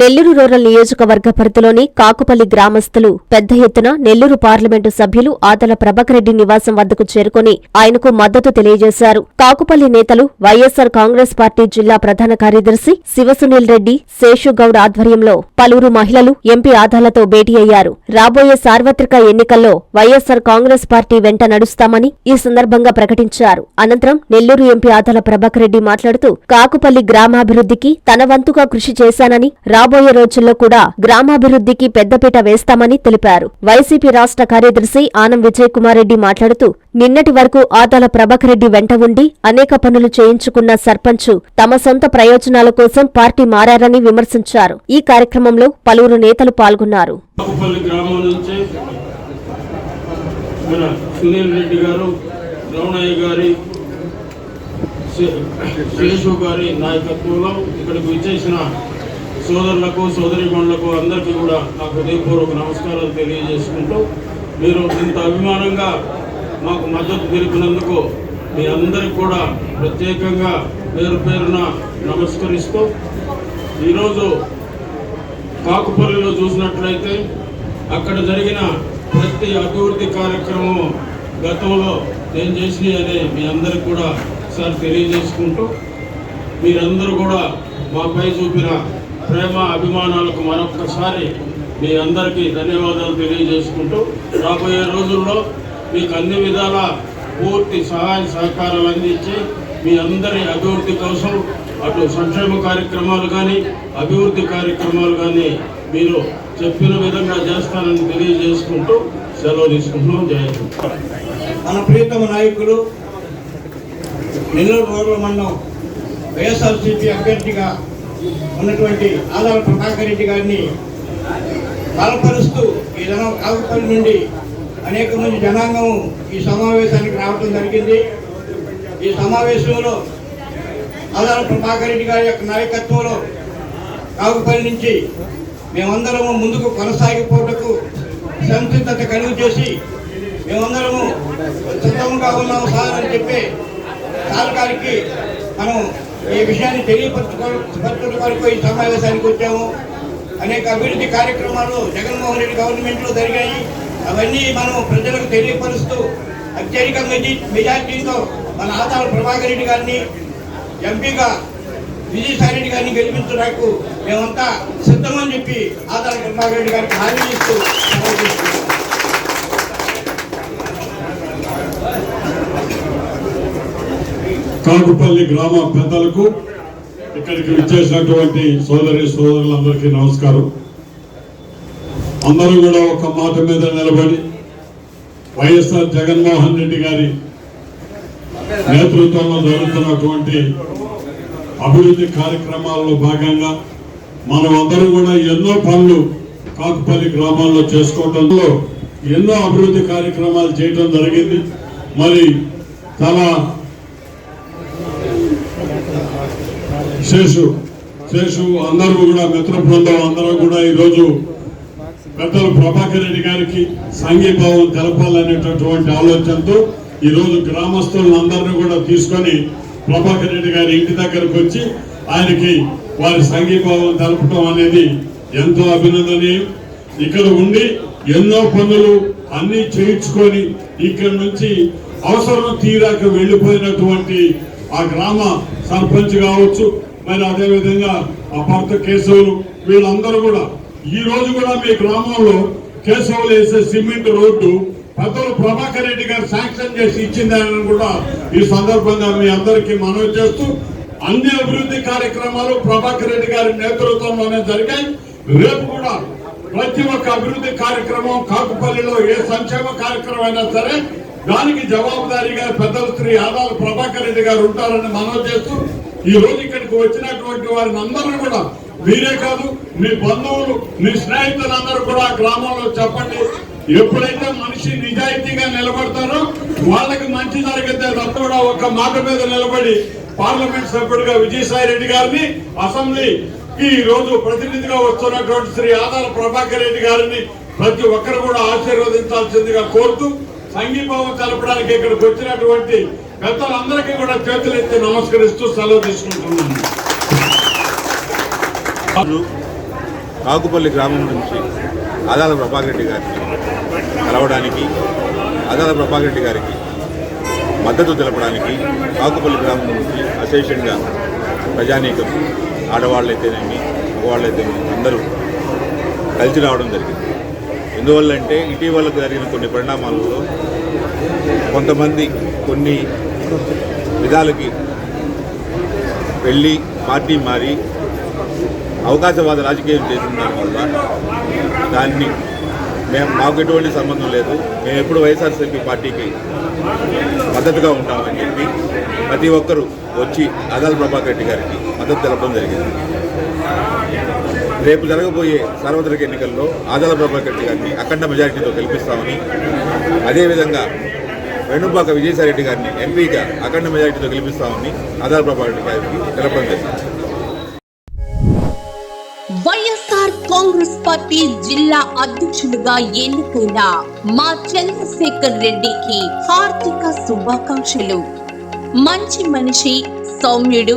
Nellore rural నియోజకవర్గ పరిధిలోని కాకుపల్లి గ్రామస్తులు పెద్ద ఎత్తున నెల్లూరు పార్లమెంటు సభ్యులు ఆదల ప్రభాకర్ రెడ్డి నివాసం వద్దకు చేరుకుని ఆయనకు మద్దతు తెలియజేశారు. కాకుపల్లి నేతలు వైఎస్సార్ కాంగ్రెస్ పార్టీ జిల్లా ప్రధాన కార్యదర్శి శివసునీల్ రెడ్డి శేషుగౌడ్ ఆధ్వర్యంలో పలువురు మహిళలు ఎంపీ ఆదాలతో భేటీ అయ్యారు. రాబోయే సార్వత్రిక ఎన్నికల్లో వైఎస్సార్ కాంగ్రెస్ పార్టీ వెంట నడుస్తామని ఈ సందర్భంగా ప్రకటించారు. అనంతరం నెల్లూరు ఎంపీ ఆదాల ప్రభాకర్ రెడ్డి మాట్లాడుతూ కాకుపల్లి గ్రామాభివృద్ధికి తన వంతుగా కృషి చేశానని రా రాబోయే రోజుల్లో కూడా గ్రామాభివృద్ధికి పెద్దపీట వేస్తామని తెలిపారు. వైసీపీ రాష్ట్ర కార్యదర్శి ఆనం విజయ్ కుమార్ రెడ్డి మాట్లాడుతూ నిన్నటి వరకు ఆదాల ప్రభాకర్ రెడ్డి వెంట ఉండి అనేక పనులు చేయించుకున్న సర్పంచ్ తమ సొంత ప్రయోజనాల కోసం పార్టీ మారారని విమర్శించారు. ఈ కార్యక్రమంలో పలువురు నేతలు పాల్గొన్నారు. గారి నాయకత్వంలో ఇక్కడికి విచ్చేసిన సోదరులకు సోదరిమణులకు అందరికీ కూడా నా హృదయపూర్వక నమస్కారాలు తెలియజేసుకుంటూ మీరు ఇంత అభిమానంగా మాకు మద్దతు తెలిపినందుకు మీ అందరికి కూడా ప్రత్యేకంగా పేరు పేరున నమస్కరిస్తూ ఈరోజు కాకుపల్లిలో చూసినట్లయితే అక్కడ జరిగిన ప్రతి అభివృద్ధి కార్యక్రమం గతంలో నేను చేసినవి అని మీ అందరికి కూడా సార్ తెలియజేసుకుంటూ మీరందరూ కూడా మాపై చూపిన ప్రేమ అభిమానాలకు మరొక్కసారి మీ అందరికీ ధన్యవాదాలు తెలియజేసుకుంటూ రాబోయే రోజుల్లో మీకు అన్ని విధాల పూర్తి సహాయ సహకారాలు అందించి మీ అందరి అభివృద్ధి కోసం అటు సంక్షేమ కార్యక్రమాలు కానీ అభివృద్ధి కార్యక్రమాలు కానీ మీరు చెప్పిన విధంగా చేస్తానని తెలియజేసుకుంటూ సెలవు తీసుకుంటున్నాం. జయ మన ప్రియతమ నాయకులు నెల్లూరు రోడ్ల మండలం వైఎస్ఆర్సీపీ అభ్యర్థిగా ఉన్నటువంటి ఆదాల ప్రభాకర్ రెడ్డి గారిని బలపరుస్తూ ఈ జనం కాకుపల్లి నుండి అనేక మంది జనాంగం ఈ సమావేశానికి రావడం జరిగింది. ఈ సమావేశంలో ఆదాల ప్రభాకర్ రెడ్డి గారి యొక్క నాయకత్వంలో కాకుపల్లి నుంచి మేమందరము ముందుకు కొనసాగిపోటకు సంసిద్ధత కలుగు చేసి మేమందరము సిద్ధంగా ఉన్నాము సార్ అని చెప్పి సార్ గారికి మనం ఈ విషయాన్ని తెలియపరచుకోవడం వరకు ఈ సమావేశానికి వచ్చాము. అనేక అభివృద్ధి కార్యక్రమాలు జగన్మోహన్ రెడ్డి గవర్నమెంట్లో జరిగాయి. అవన్నీ మనం ప్రజలకు తెలియపరుస్తూ అత్యధిక మెజి- మెజార్టీతో మన ఆదాల ప్రభాకర్ రెడ్డి గారిని ఎంపీగా విజయసాయి రెడ్డి గారిని గెలిపించడానికి మేమంతా సిద్ధమని చెప్పి ఆదాల ప్రభాకర్ రెడ్డి గారికి హామీ ఇస్తూ సెలవు తీసుకుంటున్నాం. కాకుపల్లి గ్రామ పెద్దలకు ఇక్కడికి విచ్చేసినటువంటి సోదరి సోదరులందరికీ నమస్కారం. అందరూ కూడా ఒక మాట మీద నిలబడి వైఎస్ఆర్ జగన్మోహన్ రెడ్డి గారి నేతృత్వంలో జరుగుతున్నటువంటి అభివృద్ధి కార్యక్రమాల్లో భాగంగా మనం అందరూ కూడా ఎన్నో పనులు కాకుపల్లి గ్రామాల్లో చేసుకోవడంలో ఎన్నో అభివృద్ధి కార్యక్రమాలు చేయడం జరిగింది. మరి చాలా శేషు శేషు అందరూ కూడా మిత్ర బృందం అందరూ కూడా ఈరోజు పెద్దలు ప్రభాకర్ రెడ్డి గారికి సంఘీభావం తెలపాలనేటటువంటి ఆలోచనతో ఈరోజు గ్రామస్తులందరినీ కూడా తీసుకొని ప్రభాకర్ రెడ్డి గారి ఇంటి దగ్గరకు వచ్చి ఆయనకి వారి సంఘీభావం తెలపడం అనేది ఎంతో అభినందనీయం. ఇక్కడ ఉండి ఎన్నో పనులు అన్ని చేయించుకొని ఇక్కడ నుంచి అవసరం తీరాక వెళ్ళిపోయినటువంటి ఆ గ్రామ సర్పంచ్ కావచ్చు మరి అదే విధంగా అపార్త కేశవులు వీళ్ళందరూ కూడా ఈ రోజు కూడా మీ గ్రామంలో కేశవులు వేసే సిమెంట్ రోడ్డు పెద్దలు ప్రభాకర్ రెడ్డి గారు శాంక్షన్ చేసి ఇచ్చిందని కూడా ఈ సందర్భంగా మీ అందరికీ మనవి చేస్తూ అన్ని అభివృద్ధి కార్యక్రమాలు ప్రభాకర్ రెడ్డి గారి నేతృత్వంలోనే జరిగాయి. రేపు కూడా ప్రతి ఒక్క అభివృద్ధి కార్యక్రమం కాకుపల్లిలో ఏ సంక్షేమ కార్యక్రమం అయినా సరే దానికి జవాబుదారీగా పెద్దల శ్రీ ఆదాల ప్రభాకర్ రెడ్డి గారు ఉంటారని మనవి చేస్తూ ఈ రోజు ఇక్కడికి వచ్చినటువంటి వారిని అందరూ కూడా మీరే కాదు మీ బంధువులు మీ స్నేహితులందరూ కూడా గ్రామంలో చెప్పండి. ఎప్పుడైతే మనిషి నిజాయితీగా నిలబడతారో వాళ్ళకి మంచి జరిగితే తప్ప కూడా ఒక మాట మీద నిలబడి పార్లమెంట్ సభ్యుడిగా విజయసాయి రెడ్డి గారిని అసెంబ్లీ ఈ రోజు ప్రతినిధిగా వస్తున్నటువంటి శ్రీ ఆదాల ప్రభాకర్ రెడ్డి గారిని ప్రతి ఒక్కరు కూడా ఆశీర్వదించాల్సిందిగా కోరుతూ సంఘీభావం తెలపడానికి ఇక్కడికి వచ్చినటువంటి పెద్దలందరికీ కూడా చేతులెత్తి నమస్కరిస్తూ సెలవు తీసుకుంటున్నాను. కాకుపల్లి గ్రామం నుంచి ఆదాల ప్రభాకర్ రెడ్డి గారిని కలవడానికి ఆదాల ప్రభాకర్ రెడ్డి గారికి మద్దతు తెలపడానికి కాకుపల్లి గ్రామం నుంచి అశేషంగా ప్రజానీకం ఆడవాళ్ళైతేనేమి మగవాళ్ళైతేనేమి అందరూ కలిసి రావడం జరిగింది. ఎందువల్లంటే ఇటీవల జరిగిన కొన్ని పరిణామాలలో కొంతమంది కొన్ని విధాలకి వెళ్ళి పార్టీ మారి అవకాశవాద రాజకీయం చేసిన దానివల్ల దాన్ని మేము మాకు ఎటువంటి సంబంధం లేదు. మేము ఎప్పుడు వైఎస్ఆర్సీపీ పార్టీకి మద్దతుగా ఉంటామని చెప్పి ప్రతి ఒక్కరూ వచ్చి అదల్ ప్రభాకర్ రెడ్డి గారికి మద్దతు తెలపడం జరిగింది. రేపు జరగబోయే సార్వత్రిక ఎన్నికల్లో ఆదాల ప్రభాకర్ రెడ్డి గారిని అఖండ మెజారిటీతో గెలిపిస్తామని అదేవిధంగా వేణుపాక విజయసాయిరెడ్డి గారిని ఎంపీగా అఖండ మెజారిటీతో గెలిపిస్తామని ఆదాల ప్రభాకర్ రెడ్డి గారికి తెలపడం జరిగింది. వైఎస్ఆర్ కాంగ్రెస్ పార్టీ జిల్లా అధ్యక్షులుగా ఎన్నికైన మా చంద్రశేఖర్ రెడ్డికి హార్దిక శుభాకాంక్షలు. మంచి మనిషి సౌమ్యుడు